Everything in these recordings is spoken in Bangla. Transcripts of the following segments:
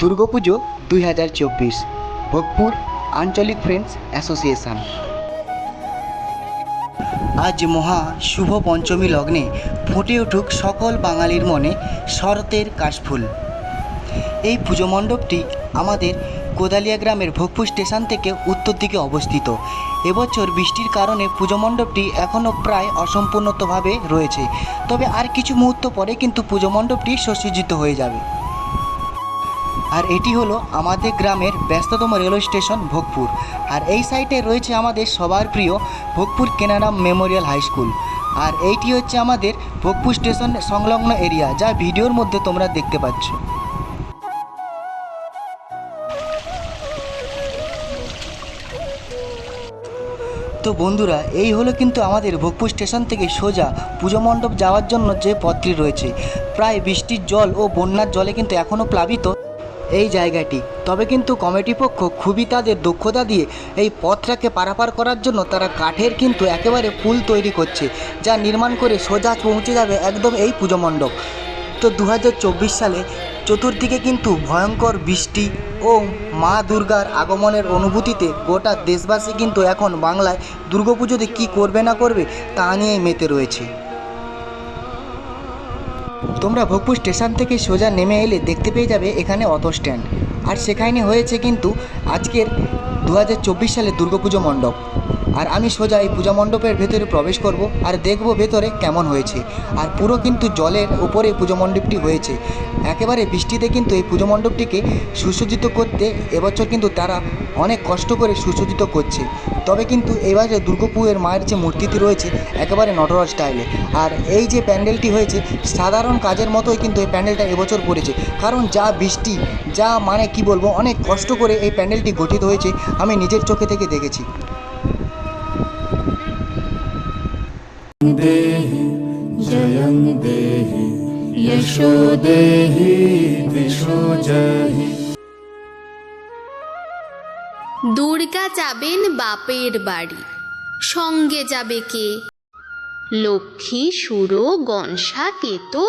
দুর্গাপুজো দুই হাজার চব্বিশ। ভোগপুর আঞ্চলিক ফ্রেন্ডস অ্যাসোসিয়েশন আজ মহা শুভ পঞ্চমী লগ্নে ফুটে উঠুক সকল বাঙালির মনে শরতের কাশফুল এই পুজো মণ্ডপটি আমাদের কোদালিয়া গ্রামের ভোগপুর স্টেশন থেকে উত্তর দিকে অবস্থিত। এবছর বৃষ্টির কারণে পুজো মণ্ডপটি এখনও প্রায় অসম্পূর্ণতভাবে রয়েছে। তবে আর কিছু মুহূর্ত পরে কিন্তু পুজো মণ্ডপটি সুসজ্জিত হয়ে যাবে। আর এটি হলো আমাদের গ্রামের ব্যস্ততম রেলওয়ে স্টেশন ভোগপুর। আর এই সাইটে রয়েছে আমাদের সবার প্রিয় Bhogpur Kenaram memorial high school. আর এইটি হচ্ছে আমাদের ভোগপুর স্টেশন সংলগ্ন এরিয়া, যা ভিডিওর মধ্যে তোমরা দেখতে পাচ্ছ। তো বন্ধুরা, এই হলো কিন্তু আমাদের ভোগপুর স্টেশন থেকে সোজা পুজো মণ্ডপ যাওয়ার জন্য যে পথটি রয়েছে। প্রায় বৃষ্টির জল ও বন্যার জলে কিন্তু এখনও প্লাবিত। এই জায়গাটি। তবে কিন্তু কমিটি পক্ষ খুবই তাদের দক্ষতা দিয়ে এই পথটাকে পারাপার করার জন্য তারা কাঠের কিন্তু একেবারে পুল তৈরি করছে, যা নির্মাণ করে সোজা পৌঁছে যাবে একদম এই পুজো মণ্ডপ। তো দু হাজার চব্বিশ সালে চতুর্দিকে কিন্তু ভয়ঙ্কর বৃষ্টি ও মা দুর্গার আগমনের অনুভূতিতে গোটা দেশবাসী কিন্তু এখন বাংলায় দুর্গাপুজোতে কী করবে না করবে তা নিয়েই মেতে রয়েছে। তোমরা ভোগপুর স্টেশন থেকে সোজা নেমে এলে দেখতে পেয়ে যাবে এখানে অটো স্ট্যান্ড। আর সেখানে হয়েছে কিন্তু আজকের দু সালের দুর্গাপুজো মণ্ডপ। আর আমি সোজা এই পূজা মণ্ডপের ভেতরে প্রবেশ করব আর দেখব ভেতরে কেমন হয়েছে। আর পুরো কিন্তু জলের উপরে পুজো মণ্ডপটি হয়েছে। একেবারে বৃষ্টিতে কিন্তু এই পুজো মণ্ডপটিকে সুসজ্জিত করতে এবছর কিন্তু তারা অনেক কষ্ট করে সুসজ্জিত করছে। তবে কিন্তু এবারে দুর্গাপুরের মায়ের যে মূর্তিটি রয়েছে, একেবারে নটরাজ স্টাইলে আর এই যে প্যান্ডেলটি হয়েছে, সাধারণ কাজের মতোই কিন্তু এই প্যান্ডেলটা এবছর করেছে কারণ যা বৃষ্টি, যা মানে কি বলব, অনেক কষ্ট করে এই প্যান্ডেলটি গঠিত হয়েছে, আমি নিজের চোখে থেকে দেখেছি। देहि यशो देहि दिशो जहि দুর্গা যাবেন বাপের বাড়ি সঙ্গে যাবে কে লক্ষ্মী সুরো গনসা কেতো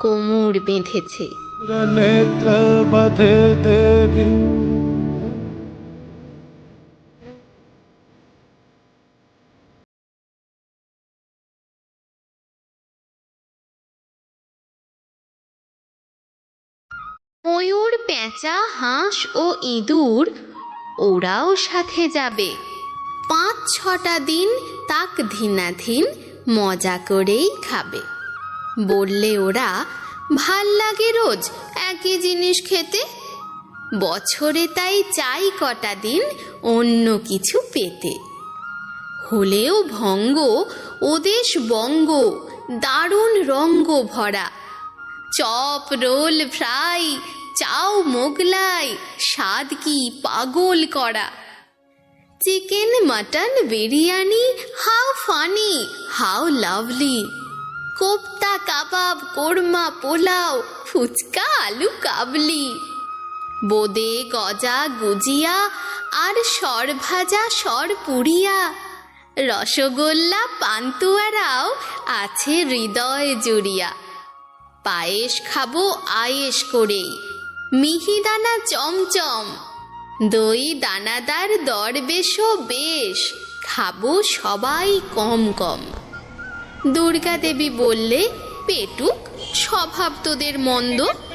কোমর বেঁধেছে नेत्र बधे ময়ূর, পেঁচা, হাঁস ও ইঁদুর ওরাও সাথে যাবে। পাঁচ ছটা দিন তাক ধিনাধীন মজা করেই খাবে। বললে ওরা, ভালো লাগে রোজ একই জিনিস খেতে। বছরে তাই চাই কটা দিন অন্য কিছু পেতে। হলেও ভঙ্গ, ওদেশ বঙ্গ, দারুণ রঙ্গ ভরা চপ রোল ফ্রাই, চাও মোগলাই, স্বাদ কি পাগল করা? Chicken, mutton, biryani how funny how lovely. Kofta, kebab, korma, pulao, fuchka, আলু কাবলি। বোদে, গজা, গুজিয়া, আর সর ভাজা, সর পুড়িয়া। রসগোল্লা, পান্তুয়ারাও আছে হৃদয় জুড়িয়া। পায়েস খাব, আয়েস করেই মিহিদানা চমচম, দই দানাদার দরবেশও বেশ খাব সবাই কম কম। দুর্গা দেবী বললে, পেটুক, স্বভাব তোদের মন্দ